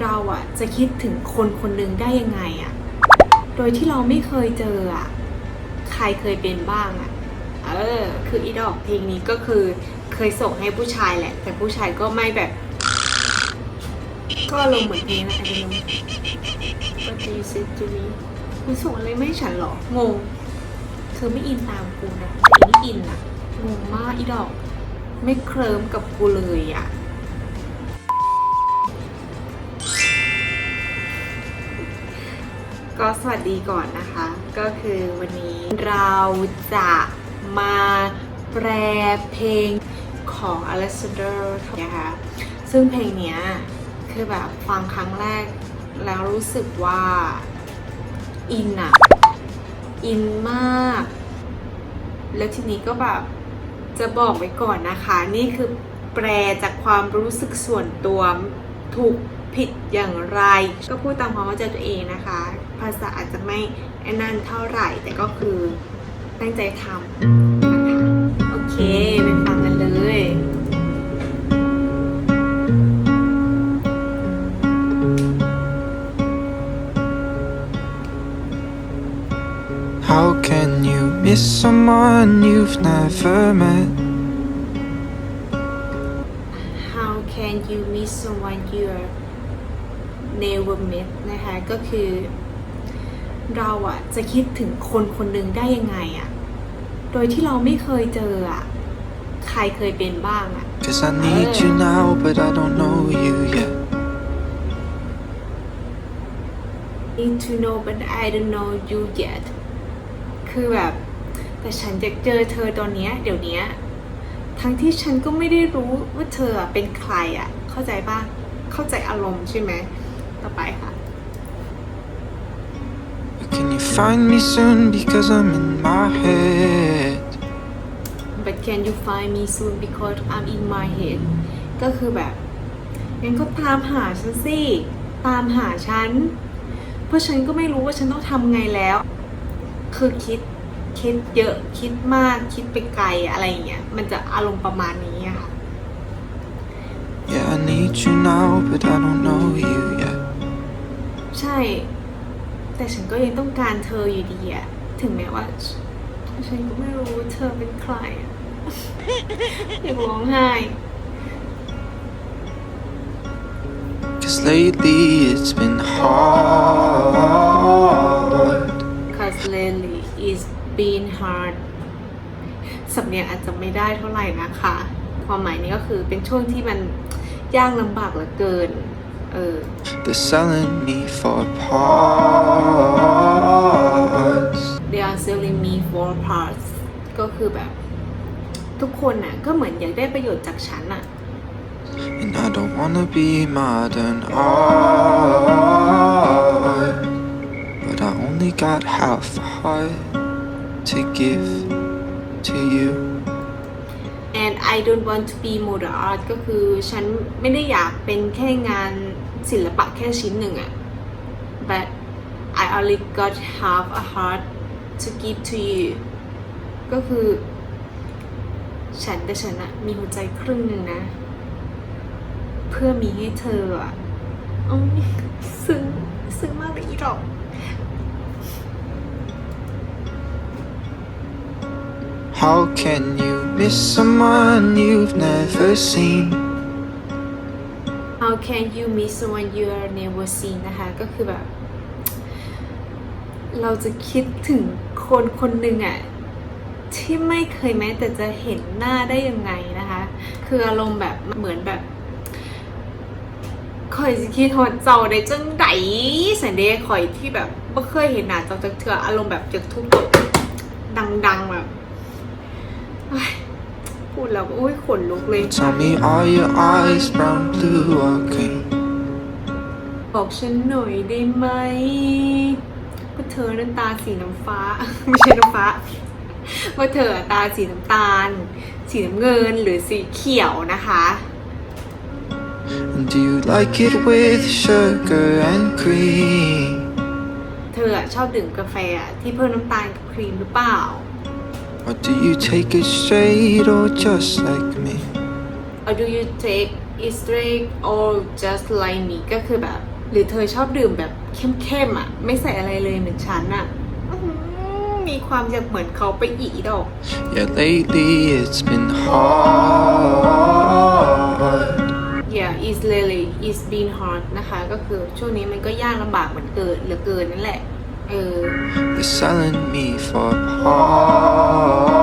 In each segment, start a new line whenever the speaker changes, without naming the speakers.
เราอะจะคิดถึงคนคนหนึ่งได้ยังไงอะโดยที่เราไม่เคยเจออะใครเคยเป็นบ้างอะเออ คืออีดอกเพลงนี้ก็คือเคยส่งให้ผู้ชายแหละ แต่ผู้ชายก็ไม่แบบ ก็ลงเหมือนเพลงนะไอ้เองก็ดีซิจูนี้คุณส่งอะไรไม่ฉันหรองงเธอไม่อินตามกูนะแต่อีนี่อินอะงงมากอีดอก ไม่เคลิ้มกับกูเลยอะ ก็สวัสดีก่อนนะคะ ก็คือวันนี้เราจะมาแปลเพลงของ Alexander นะคะซึ่งเพลงนี้คือแบบฟังครั้งแรกแล้วรู้สึกว่า อินอะอินมาก แล้วทีนี้ก็แบบจะบอกไว้ก่อนนะคะ นี่คือแปลจากความรู้สึกส่วนตัวถูกผิดอย่างไร ก็พูดตามความเข้าใจตัวเองนะคะ ภาษาอาจจะไม่ไอ้นั่นเท่าไหร่ แต่ก็คือตั้งใจทำนะคะโอเคไปฟังกันเลย
How can you miss someone you've never met?
How can you miss someone you never met นะคะก็คือ เราอะจะคิดถึงคนคนหนึ่งได้ยังไงอะโดยที่เราไม่เคยเจออะใครเคยเป็นบ้างอะ
Cause I need you now, but I don't know you yet.
need to know but I don't know you yet คือแบบ แต่ฉันจะเจอเธอตอนเนี้ยเดี๋ยวเนี้ยทั้งที่ฉันก็ไม่ได้รู้ว่าเธออะเป็นใครอะเข้าใจป่ะ เข้าใจอารมณ์ใช่ไหม ต่อไปค่ะ
But can you find me soon? Because I'm in my head.
but can you find me soon because I'm in my head ก็คือแบบงั้นก็ตามหาฉันสิ ตามหาฉัน เพราะฉันก็ไม่รู้ว่าฉันต้องทำไงแล้ว คือคิดคิดเยอะคิดมากคิดไปไกลอะไรอย่างเงี้ยมันจะอารมณ์ประมาณนี้อะค่ะ
Yeah, I need you now, but I don't know you yet.
ใช่ แต่ฉันก็ยังต้องการเธออยู่ดีอะถึงแม้ว่า ฉันก็ไม่รู้ว่าเธอเป็นใครอะอยากร้องไห้
Cause lately it's been hard.
cause lately it's been hard สำเนียงอาจจะไม่ได้เท่าไหร่นะคะ ความหมายนี้ก็คือเป็นช่วงที่มันยากลำบากเหลือเกิน เออ
They're selling me for parts.
they are selling me for parts ก็คือแบบ ทุกคนน่ะก็เหมือนอยากได้ประโยชน์จากฉันน่ะ
And I don't wanna be modern art. But I only got half a heart to give to you.
and I don't want to be model art ก็คือฉันไม่ได้อยากเป็นแค่งาน ศิลปะแค่ชิ้นหนึ่งอะ but I only got half a heart to give to you ก็คือ ฉันแต่ฉันอะมีหัวใจครึ่งหนึ่งนะ เพื่อมีให้เธออะอซึ้งซึ้งมากเลยอีดอก
How can you miss someone you've never seen?
How can you miss someone you are never seen นะคะก็คือแบบ เราจะคิดถึงคนคนหนึ่งอะที่ไม่เคยแม้แต่จะเห็นหน้าได้ยังไงนะคะ คืออารมณ์แบบเหมือนแบบคอยสิคิดฮอดเจ้าได้จังไดสันเดย์คอยที่แบบไม่เคยเห็นหน้าเจ้าจักเถื่ออารมณ์แบบจะทุบดังๆแบบ ดแล้วก็อุ้ยขนลุกเลย
Tell me, are your eyes brown, blue, or green?
บอกฉันหน่อยได้ไหมว่าเธอนั้นตาสีน้ำฟ้า ไม่ใช่น้ำฟ้าว่าเธอตาสีน้ำตาล สีน้ำเงินหรือสีเขียวนะคะ
And do you like it with sugar and cream?
เธอชอบดื่มกาแฟที่เพิ่มน้ำตาลกับครีมหรือเปล่า
Or do you take it straight or just like me?
or do you take is straight or just like me ก็คือแบบ หรือเธอชอบดื่มแบบเข้มๆอะ ไม่ใส่อะไรเลยเหมือนฉันอะอื้อหือมีความอยากเหมือนเขาไปอีกดอก
Yeah, lately it's been hard.
yeah is really is been hard นะคะ ก็คือช่วงนี้มันก็ยากลำบากเหมือนเกินเหลือเกินนั่นแหละ เออ
They're selling me for parts,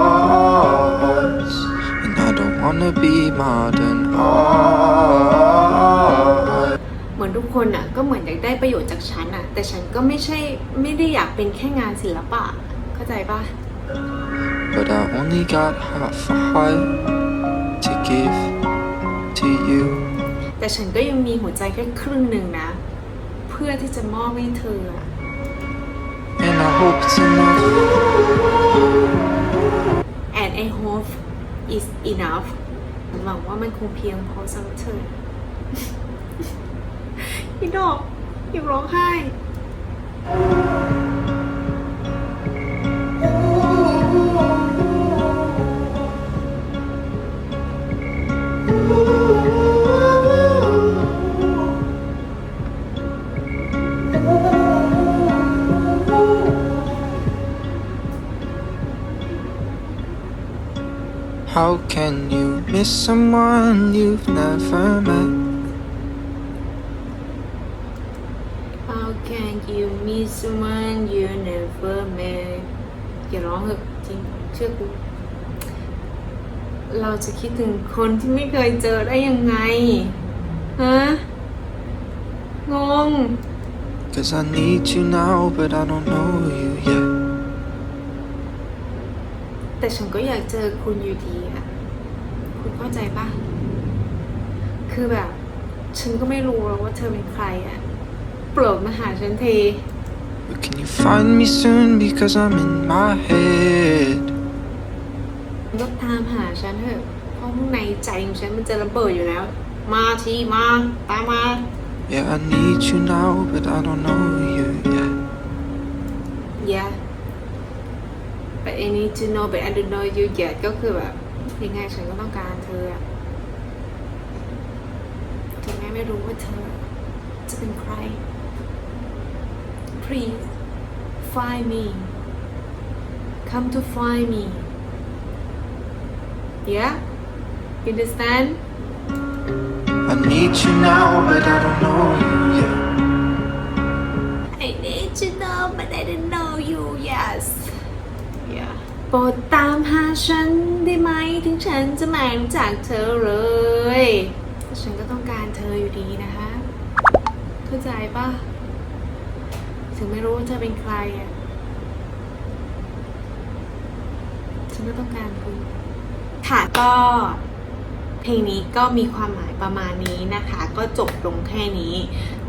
and I don't wanna be modern art.
เหมือนทุกคนอะก็เหมือนอยากได้ประโยชน์จากฉันอะ แต่ฉันก็ไม่ใช่ไม่ได้อยากเป็นแค่งานศิลปะ เข้าใจปะ
But I only got half a heart to give to you.
แต่ฉันก็ยังมีหัวใจแค่ครึ่งหนึ่งนะ เพื่อที่จะมอบให้เธออะ
And I hope enough.
and I hope is enough หวังว่ามันคงเพียงพอสำหรับเธอพี่ดอกอยากร้องไห้
How can you miss someone you've never met?
How can you miss someone you never met อย่าร้องเถอะจริงเชื่อกู เราจะคิดถึงคนที่ไม่เคยเจอได้ยังไง ฮะ งง
Cause I need you now, but I don't know you yet.
แต่ฉันก็อยากเจอคุณอยู่ดีอะคุณเข้าใจปะคือแบบ ฉันก็ไม่รู้หรอกว่าเธอเป็นใครอะโปรดมาหาฉันที
But can you find me soon? Because I'm in my head.
ก็ตามหาฉันเถอะเพราะข้างในใจของฉันมันจะระเบิดอยู่แล้ว มาทีมาตามมา
Yeah, I need you now, but I don't know you yet.
yeah but I need to know but I don't know you yet ก็คือแบบยังไงฉันก็ต้องการเธอถึงแม้ไม่รู้ว่าเธอ จะเป็นใคร please find me come to find me yeah you understand
I need you now, but I don't know you
โปรดตามหาฉันได้ไหมถึงฉันจะไม่รู้จักเธอเลยฉันก็ต้องการเธออยู่ดีนะคะเข้าใจปะถึงไม่รู้ว่าเธอเป็นใครอะฉันก็ต้องการคุณค่ะก็เพลงนี้ก็มีความหมายประมาณนี้นะคะ ก็จบลงแค่นี้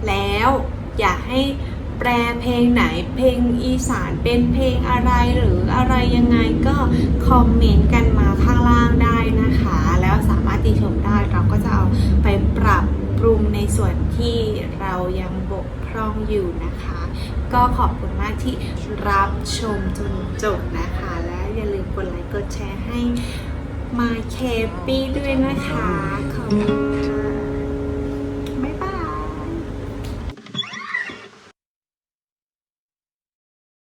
แล้วอยากให้ แปลเพลงไหนเพลงอีสานเป็นเพลงอะไรหรืออะไรยังไงก็คอมเมนต์กันมาข้างล่างได้นะคะ แล้วสามารถติชมได้เราก็จะเอาไปปรับปรุงในส่วนที่เรายังบกพร่องอยู่นะคะ ก็ขอบคุณมากที่รับชมจนจบนะคะ และอย่าลืมกดไลค์กดแชร์ให้มาเคปี้ด้วยนะคะ ขอบคุณค่ะ